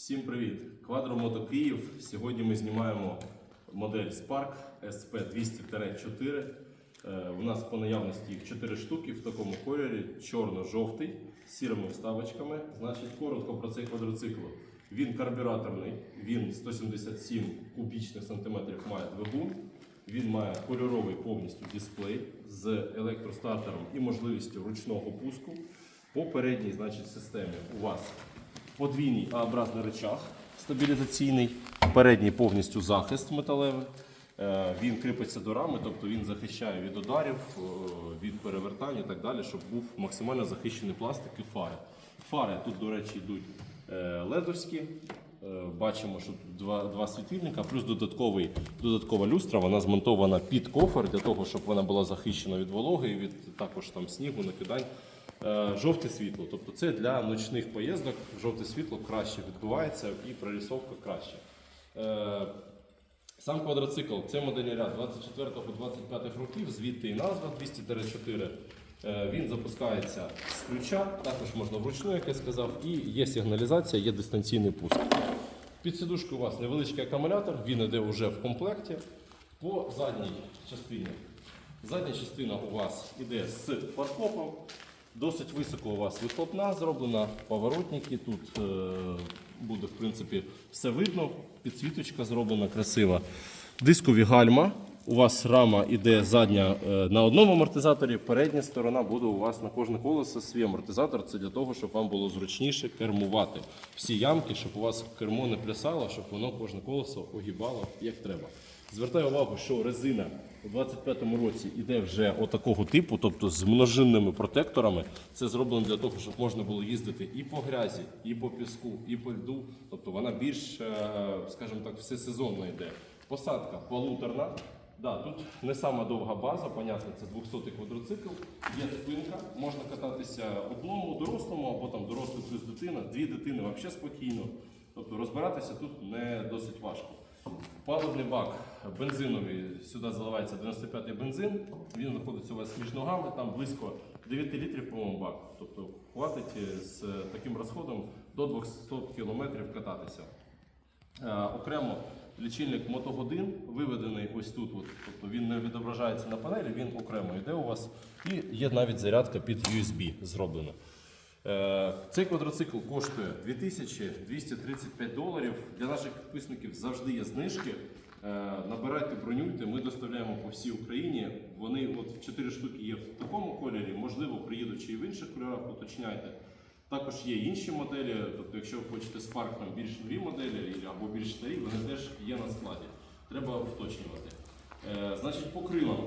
Всім привіт! Квадромото Київ. Сьогодні ми знімаємо модель Spark SP 200-4. Е, У нас по наявності їх 4 штуки в такому кольорі: чорно-жовтий з сірими вставочками. Значить, коротко про цей квадроцикл. Він карбюраторний, він 177 кубічних сантиметрів має двигун. Він має кольоровий повністю дисплей з електростартером і можливістю ручного пуску. По передній значить, системі у вас подвійний А-образний рычаг стабілізаційний, передній повністю захист металевий. Е, Він кріпиться до рами, тобто він захищає від ударів, е, від перевертань і так далі, щоб був максимально захищений пластик і фари. Фари тут, до речі, йдуть е, ледовські. Е, Бачимо, що тут два, два світильника, плюс додатковий, додаткова люстра. Вона змонтована під кофер для того, щоб вона була захищена від вологи, і від також там снігу, накидань. Е, Жовте світло, тобто це для ночних поїздок. Жовте світло краще відбувається і прорисовка краще. Е, Сам квадроцикл це модельний ряд 24-25 років, звідти і назва 200-4. Е, Він запускається з ключа, також можна вручну, як я сказав, і є сигналізація, є дистанційний пуск. Під сидушкою у вас невеличкий акумулятор, він йде вже в комплекті. По задній частині. Задня частина у вас іде з фаркопом. Досить високо у вас вихлопна зроблена, поворотники. Тут е, буде в принципі все видно. Підсвіточка зроблена красива. Дискові гальма. У вас рама іде задня е, на одному амортизаторі, передня сторона буде у вас на кожне колесо свій амортизатор. Це для того, щоб вам було зручніше кермувати всі ямки, щоб у вас кермо не плясало, щоб воно кожне колесо огибало як треба. Звертаю увагу, що резина у 25-му році йде вже отакого типу, тобто з множинними протекторами. Це зроблено для того, щоб можна було їздити і по грязі, і по піску, і по льду. Тобто вона більш, е, скажімо так, всесезонно йде. Посадка полуторна. Да, тут не сама довга база, понятно, це 200 квадроцикл. Є спинка, можна кататися одному дорослому або там дорослий плюс дитина, дві дитини взагалі спокійно. Тобто розбиратися тут не досить важко. Паливний бак бензиновий, сюди заливається 95-й бензин, він знаходиться у вас між ногами, там близько 9 літрів, по-моєму, бак. Тобто хватить з таким розходом до 200 км кататися. Е, Окремо лічильник мотогодин виведений ось тут. От. Тобто він не відображається на панелі, він окремо йде у вас. І є навіть зарядка під USB зроблена. Е, Цей квадроцикл коштує 2235 доларів. Для наших підписників завжди є знижки. Е, Набирайте, бронюйте, ми доставляємо по всій Україні. Вони от 4 штуки є в такому кольорі, можливо, приїдуть ще й в інших кольорах, уточняйте. Також є інші моделі, тобто, якщо ви хочете Spark там більш нові моделі або більш старі, вони теж є на складі. Треба уточнювати. Е, значить, по крилам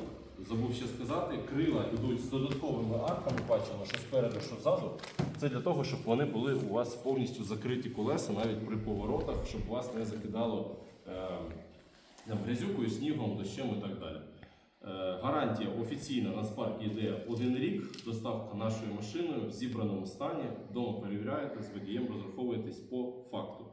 забув ще сказати, крила йдуть з додатковими арками, бачимо, що спереду, що ззаду. Це для того, щоб вони були у вас повністю закриті колеса, навіть при поворотах, щоб вас не закидало е, грязюкою, снігом, дощем і так далі. Е, Гарантія офіційна на спарк йде один рік. Доставка нашою машиною в зібраному стані. Вдома перевіряєте, з водієм розраховуєтесь по факту.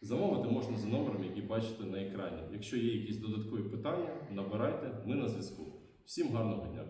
Замовити можна за номером, який бачите на екрані. Якщо є якісь додаткові питання, набирайте, ми на зв'язку. Всім гарного дня!